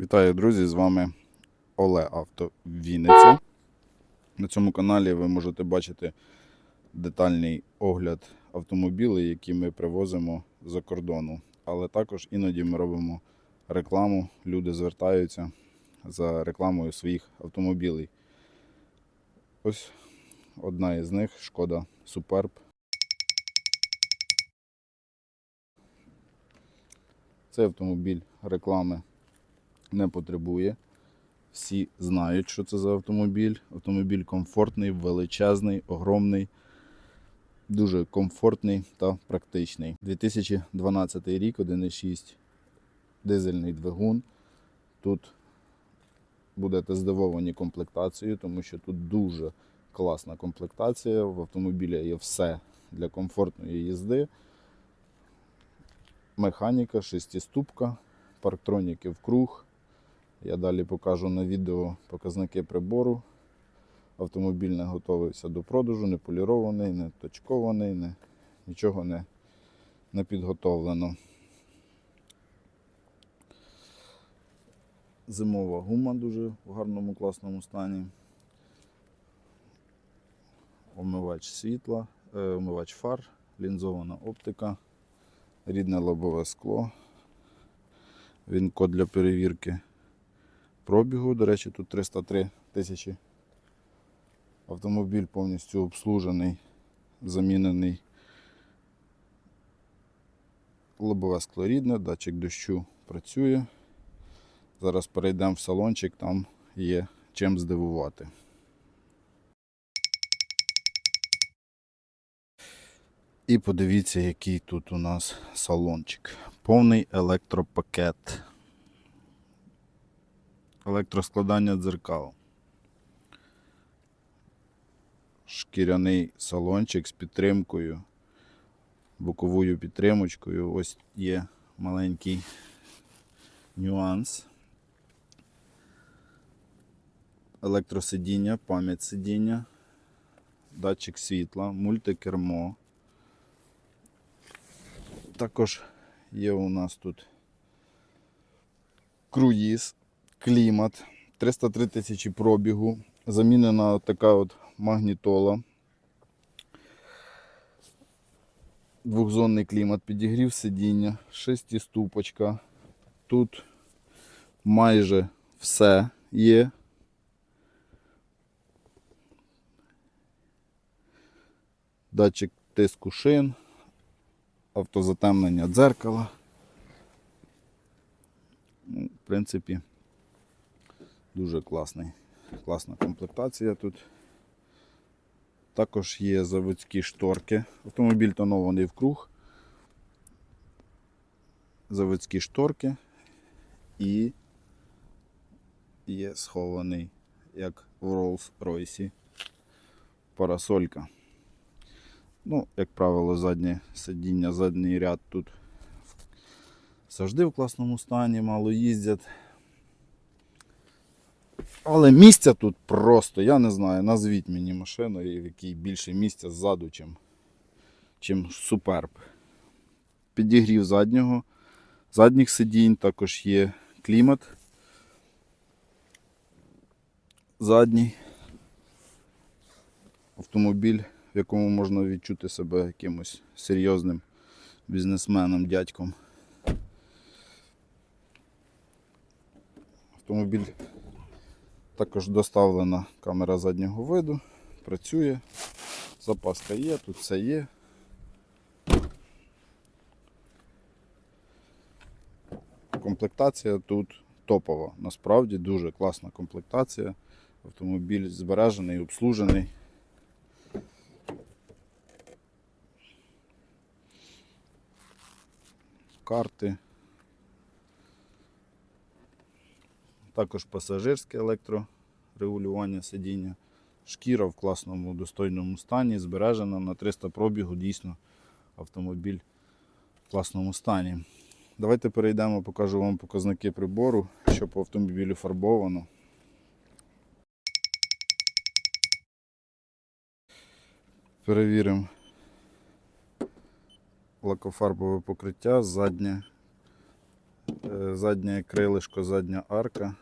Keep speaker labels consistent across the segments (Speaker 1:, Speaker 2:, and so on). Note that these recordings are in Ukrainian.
Speaker 1: Вітаю, друзі! З вами Оле Авто Вінниця. На цьому каналі ви можете бачити детальний огляд автомобілів, які ми привозимо за кордону. Але також іноді ми робимо рекламу. Люди звертаються за рекламою своїх автомобілів. Ось одна із них шкода Суперб. Цей автомобіль реклами не потребує. Всі знають, що це за автомобіль. Автомобіль комфортний, величезний, огромний, дуже комфортний та практичний. 2012 рік, 1,6 дизельний двигун. Тут будете здивовані комплектацією, тому що тут дуже класна комплектація. В автомобілі є все для комфортної їзди. Механіка, шестиступка, парктроніки в круг. Я далі покажу на відео показники прибору. Автомобіль не готовився до продажу, не полірований, не точкований, не, нічого не, не підготовлено. Зимова гума дуже в гарному класному стані. Омивач світла, е, омивач фар, лінзована оптика, рідне лобове скло. Він код для перевірки пробігу. До речі, тут 303 тисячі. Автомобіль повністю обслужений, замінений. Лобове скло рідне, датчик дощу працює. Зараз перейдемо в салончик, там є чим здивувати. І подивіться, який тут у нас салончик. Повний електропакет. Електроскладання дзеркал. Шкіряний салончик з підтримкою, боковою підтримочкою. Ось є маленький нюанс. Електросидіння, пам'ять сидіння, датчик світла, мультикермо. Також є у нас тут круїз, клімат, 303 тисячі пробігу, замінена така от магнітола. Двохзонний клімат, підігрів сидіння, шестиступочка. Тут майже все є. Датчик тиску шин, автозатемнення дзеркала. Ну, в принципі, дуже класний, класна комплектація тут. Також є заводські шторки. Автомобіль тонований в круг. Заводські шторки і є схований, як в Rolls-Royce, парасолька. Ну, як правило, заднє сидіння, задній ряд тут завжди в класному стані, мало їздять. Але місця тут просто, я не знаю, назвіть мені машину, в якій більше місця ззаду, чим, чим Суперб. Підігрів заднього, задніх сидінь, також є клімат. Задній автомобіль, в якому можна відчути себе якимось серйозним бізнесменом, дядьком. Автомобіль також доставлена камера заднього виду, працює, запаска є, тут все є. Комплектація тут топова. Насправді дуже класна комплектація. Автомобіль збережений, обслужений. Карти. Також пасажирське електрорегулювання сидіння. Шкіра в класному достойному стані, збережена на 300 пробігу, дійсно автомобіль в класному стані. Давайте перейдемо, покажу вам показники прибору, що по автомобілю фарбовано. Перевіримо лакофарбове покриття, заднє Е, Заднє крилишко, задня арка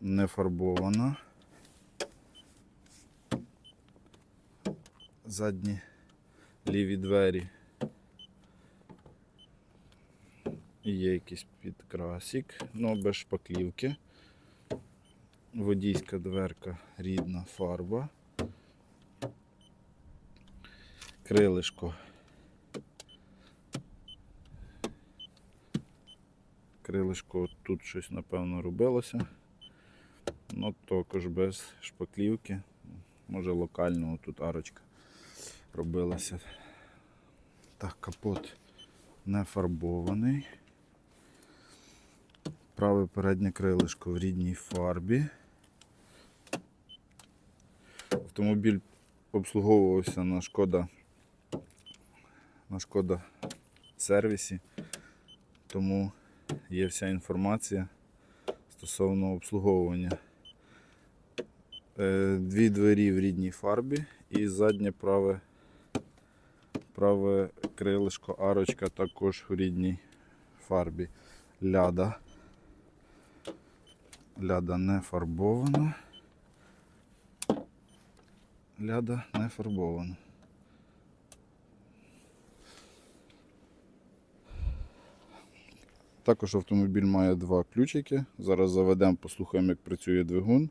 Speaker 1: не фарбована. Задні ліві двері. Є якийсь підкрасик, але без шпаклівки. Водійська дверка, рідна фарба. Крилишко. Крилишко тут щось напевно робилося. Ну також без шпаклівки. Може локального тут арочка робилася. Так, капот не фарбований. Праве переднє крилишко в рідній фарбі. Автомобіль обслуговувався на шкода на шкода сервісі, тому є вся інформація стосовно обслуговування. Е, Дві двері в рідній фарбі і заднє праве, праве крилишко, арочка також в рідній фарбі. Ляда. Ляда не фарбована. Ляда не фарбована. Також автомобіль має два ключики. Зараз заведемо, послухаємо, як працює двигун.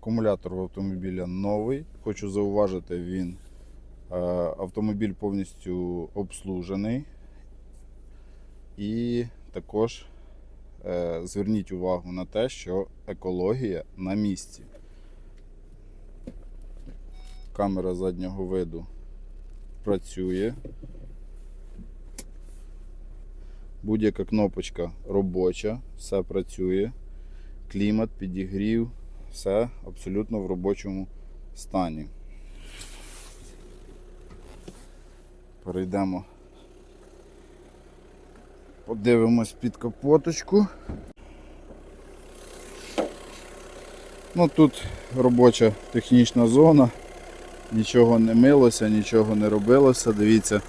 Speaker 1: Акумулятор в автомобіля новий. Хочу зауважити, він е, автомобіль повністю обслужений. І також е, зверніть увагу на те, що екологія на місці. Камера заднього виду працює. Будь-яка кнопочка робоча, все працює. Клімат, підігрів, все абсолютно в робочому стані. Перейдемо. Подивимось під капоточку. Ну тут робоча технічна зона, нічого не милося, нічого не робилося. Дивіться,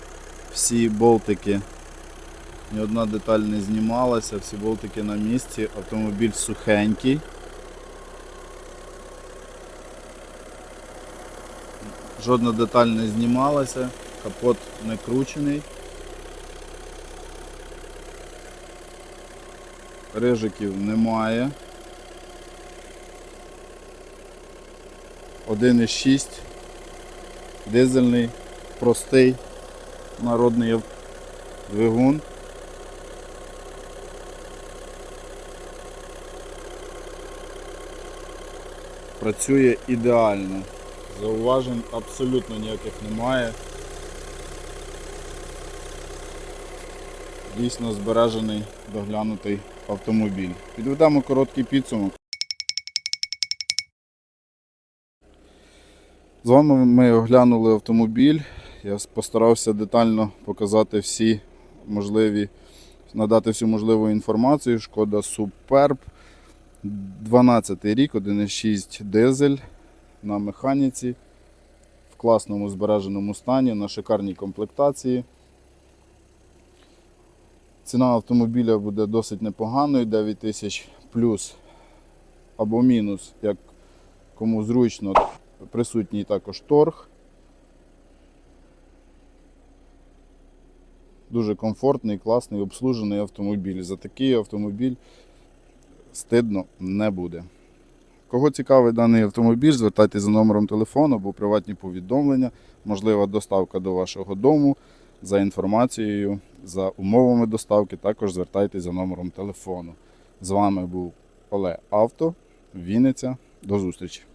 Speaker 1: всі болтики, ні одна деталь не знімалася, всі болтики на місці, автомобіль сухенький. Жодна деталь не знімалася, капот не кручений. Рижиків немає. 1,6 дизельний, простий, народний двигун. Працює ідеально. Зауважень абсолютно ніяких немає. Дійсно збережений доглянутий автомобіль. Підведемо короткий підсумок. З вами ми оглянули автомобіль. Я постарався детально показати всі можливі, надати всю можливу інформацію. Шкода Superb. 12 рік, 1,6 дизель на механіці в класному збереженому стані, на шикарній комплектації. Ціна автомобіля буде досить непоганою, 9 тисяч плюс або мінус, як кому зручно. Присутній також торг. Дуже комфортний, класний, обслужений автомобіль. За такий автомобіль стидно не буде. Кого цікавий даний автомобіль, звертайтеся за номером телефону або приватні повідомлення, можлива доставка до вашого дому. За інформацією, за умовами доставки, також звертайтеся за номером телефону. З вами був Оле Авто, Вінниця. До зустрічі!